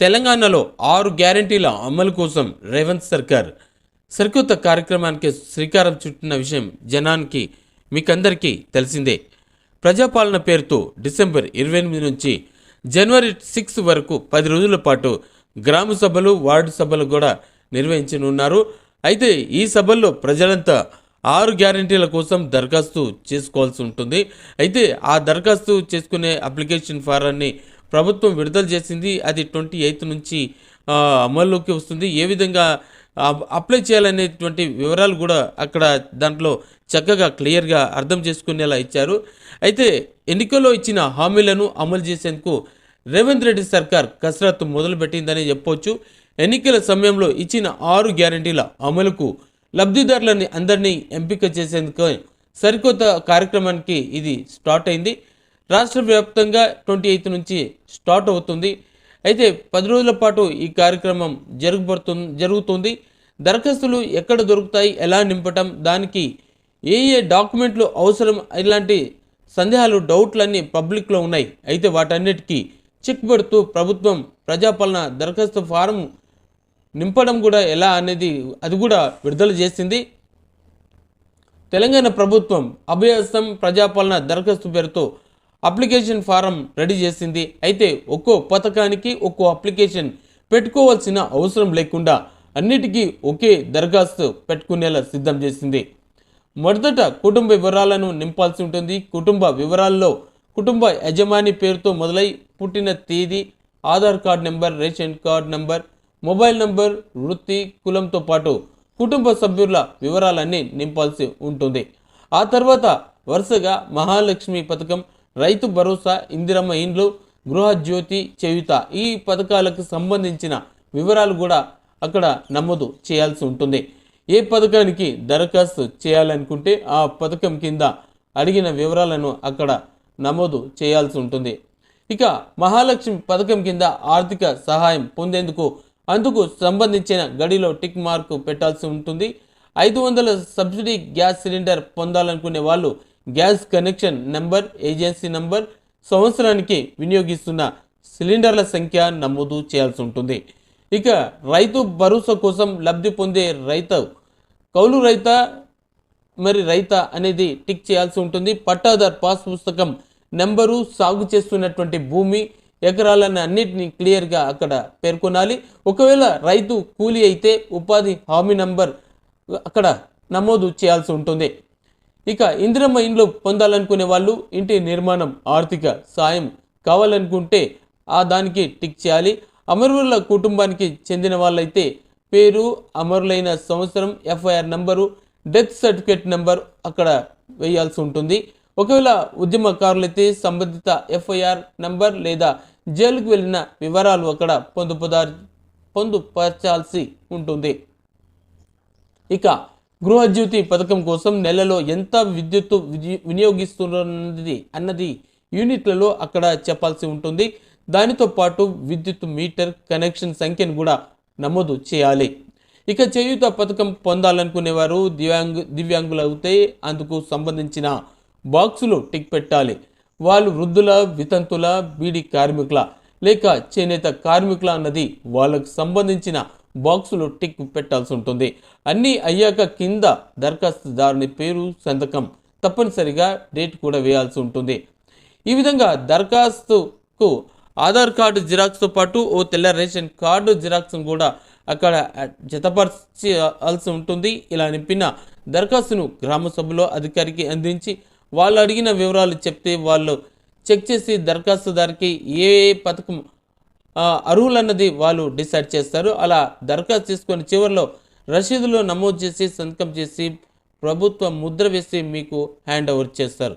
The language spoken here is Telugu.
తెలంగాణలో ఆరు గ్యారంటీల అమలు కోసం రేవంత్ సర్కార్ సరికొత్త కార్యక్రమానికి శ్రీకారం చుట్టిన విషయం జనానికి మీకందరికీ తెలిసిందే. ప్రజాపాలన పేరుతో డిసెంబర్ ఇరవై ఎనిమిది నుంచి జనవరి సిక్స్ వరకు పది రోజుల పాటు గ్రామ సభలు వార్డు సభలు కూడా నిర్వహించనున్నారు. అయితే ఈ సభల్లో ప్రజలంతా ఆరు గ్యారంటీల కోసం దరఖాస్తు చేసుకోవాల్సి ఉంటుంది. అయితే ఆ దరఖాస్తు చేసుకునే అప్లికేషన్ ఫారాన్ని ప్రభుత్వం విడుదల చేసింది అది ట్వంటీ ఎయిత్ నుంచి అమల్లోకి వస్తుంది. ఏ విధంగా అప్లై చేయాలనేటువంటి వివరాలు కూడా అక్కడ దాంట్లో చక్కగా క్లియర్గా అర్థం చేసుకునేలా ఇచ్చారు. అయితే ఎన్నికల్లో ఇచ్చిన హామీలను అమలు చేసేందుకు రేవంత్ రెడ్డి సర్కార్ కసరత్తు మొదలుపెట్టిందని చెప్పవచ్చు ఎన్నికల సమయంలో ఇచ్చిన ఆరు గ్యారంటీల అమలుకు లబ్ధిదారులని అందరినీ ఎంపిక చేసేందుకు సరికొత్త కార్యక్రమానికి ఇది స్టార్ట్ అయింది. రాష్ట్ర వ్యాప్తంగా ట్వంటీ ఎయిత్ నుంచి స్టార్ట్ అవుతుంది. అయితే పది రోజుల పాటు ఈ కార్యక్రమం జరుగుబడుతుంది జరుగుతుంది. దరఖాస్తులు ఎక్కడ దొరుకుతాయి ఎలా నింపటం దానికి ఏ ఏ డాక్యుమెంట్లు అవసరం ఇలాంటి సందేహాలు డౌట్లన్నీ పబ్లిక్లో ఉన్నాయి. అయితే వాటన్నిటికీ చెక్ పెడుతూ ప్రభుత్వం ప్రజాపాలన దరఖాస్తు ఫారం నింపడం కూడా ఎలా అనేది అది కూడా విడుదల చేసింది. తెలంగాణ ప్రభుత్వం అభ్యాసం ప్రజాపాలన దరఖాస్తు పేరుతో అప్లికేషన్ ఫారం రెడీ చేసింది. అయితే ఒక్కో పథకానికి ఒక్కో అప్లికేషన్ పెట్టుకోవాల్సిన అవసరం లేకుండా అన్నిటికీ ఒకే దరఖాస్తు పెట్టుకునేలా సిద్ధం చేసింది. మొదట కుటుంబ వివరాలను నింపాల్సి ఉంటుంది. కుటుంబ వివరాల్లో కుటుంబ యజమాని పేరుతో మొదలై పుట్టిన తేదీ Aadhaar card number ration card number mobile number వృత్తి కులంతో పాటు కుటుంబ సభ్యుల వివరాలన్నీ నింపాల్సి ఉంటుంది. ఆ తర్వాత వరుసగా మహాలక్ష్మి పథకం రైతు భరోసా ఇందిరమ్మ ఇండ్లు గృహజ్యోతి చేయుత ఈ పథకాలకు సంబంధించిన వివరాలు కూడా అక్కడ నమోదు చేయాల్సి ఉంటుంది. ఏ పథకానికి దరఖాస్తు చేయాలనుకుంటే ఆ పథకం కింద అడిగిన వివరాలను అక్కడ నమోదు చేయాల్సి ఉంటుంది. ఇక మహాలక్ష్మి పథకం కింద ఆర్థిక సహాయం పొందేందుకు అందుకు సంబంధించిన గడిలో టిక్ మార్కు పెట్టాల్సి ఉంటుంది. ఐదు వందల సబ్సిడీ గ్యాస్ సిలిండర్ పొందాలనుకునే వాళ్ళు gas connection number agency number సంవత్సరానికి వినియోగిస్తున్న సిలిండర్ల సంఖ్య నమోదు చేయాల్సి ఉంటుంది. ఇక రైతు భరోసా కోసం లబ్ధి పొందే రైతు కౌలు రైత మరి రైత అనేది టిక్ చేయాల్సి ఉంటుంది. పట్టాదార్ పాస్ పుస్తకం నెంబరు సాగు చేస్తున్నటువంటి భూమి ఎకరాలను అన్నిటిని క్లియర్గా అక్కడ పేర్కొనాలి. ఒకవేళ రైతు కూలీ అయితే ఉపాధి హామీ నంబర్ అక్కడ నమోదు చేయాల్సి ఉంటుంది. ఇక ఇందిరమ్మ ఇండ్లు పొందాలనుకునే వాళ్ళు ఇంటి నిర్మాణం ఆర్థిక సాయం కావాలనుకుంటే ఆ దానికి టిక్ చేయాలి. అమరుల కుటుంబానికి చెందిన వాళ్ళైతే పేరు అమరులైన సంవత్సరం FIR number death certificate number అక్కడ వేయాల్సి ఉంటుంది. ఒకవేళ ఉద్యమకారులైతే సంబంధిత ఎఫ్ఐఆర్ నంబర్ లేదా జైలుకు వెళ్ళిన వివరాలు అక్కడ పొందుపదార్ పొందుపరచాల్సి ఉంటుంది. ఇక గృహజ్యోతి పథకం కోసం నెలలో ఎంత విద్యుత్తు వినియోగిస్తున్నది అన్నది యూనిట్లలో అక్కడ చెప్పాల్సి ఉంటుంది. దానితో పాటు విద్యుత్ మీటర్ కనెక్షన్ సంఖ్యను కూడా నమోదు చేయాలి. ఇక చేయూత పథకం పొందాలనుకునేవారు దివ్యాంగు దివ్యాంగులు అయితే అందుకు సంబంధించిన బాక్సులు టిక్ పెట్టాలి. వాళ్ళు వృద్ధుల వితంతుల బీడీ కార్మికుల లేక చేనేత కార్మికుల అన్నది వాళ్ళకు సంబంధించిన బాక్సులు టిక్ పెట్టాల్సి ఉంటుంది. అన్నీ అయ్యాక కింద దరఖాస్తుదారుని పేరు సంతకం తప్పనిసరిగా డేట్ కూడా వేయాల్సి ఉంటుంది. ఈ విధంగా దరఖాస్తుకు ఆధార్ కార్డు జిరాక్స్తో పాటు ఓ తెల్ల రేషన్ కార్డు జిరాక్స్ను కూడా అక్కడ జతపరచాల్సి ఉంటుంది. ఇలా నింపిన దరఖాస్తును గ్రామ సభలో అధికారికి అందించి వాళ్ళు అడిగిన వివరాలు చెప్తే వాళ్ళు చెక్ చేసి దరఖాస్తుదారికి ఏ పథకం అర్హులన్నది వాళ్ళు డిసైడ్ చేస్తారు. అలా దరఖాస్తు తీసుకొని చివరిలో రసీదులో నమోదు చేసి సంతకం చేసి ప్రభుత్వం ముద్ర వేసి మీకు హ్యాండ్ ఓవర్ చేస్తారు.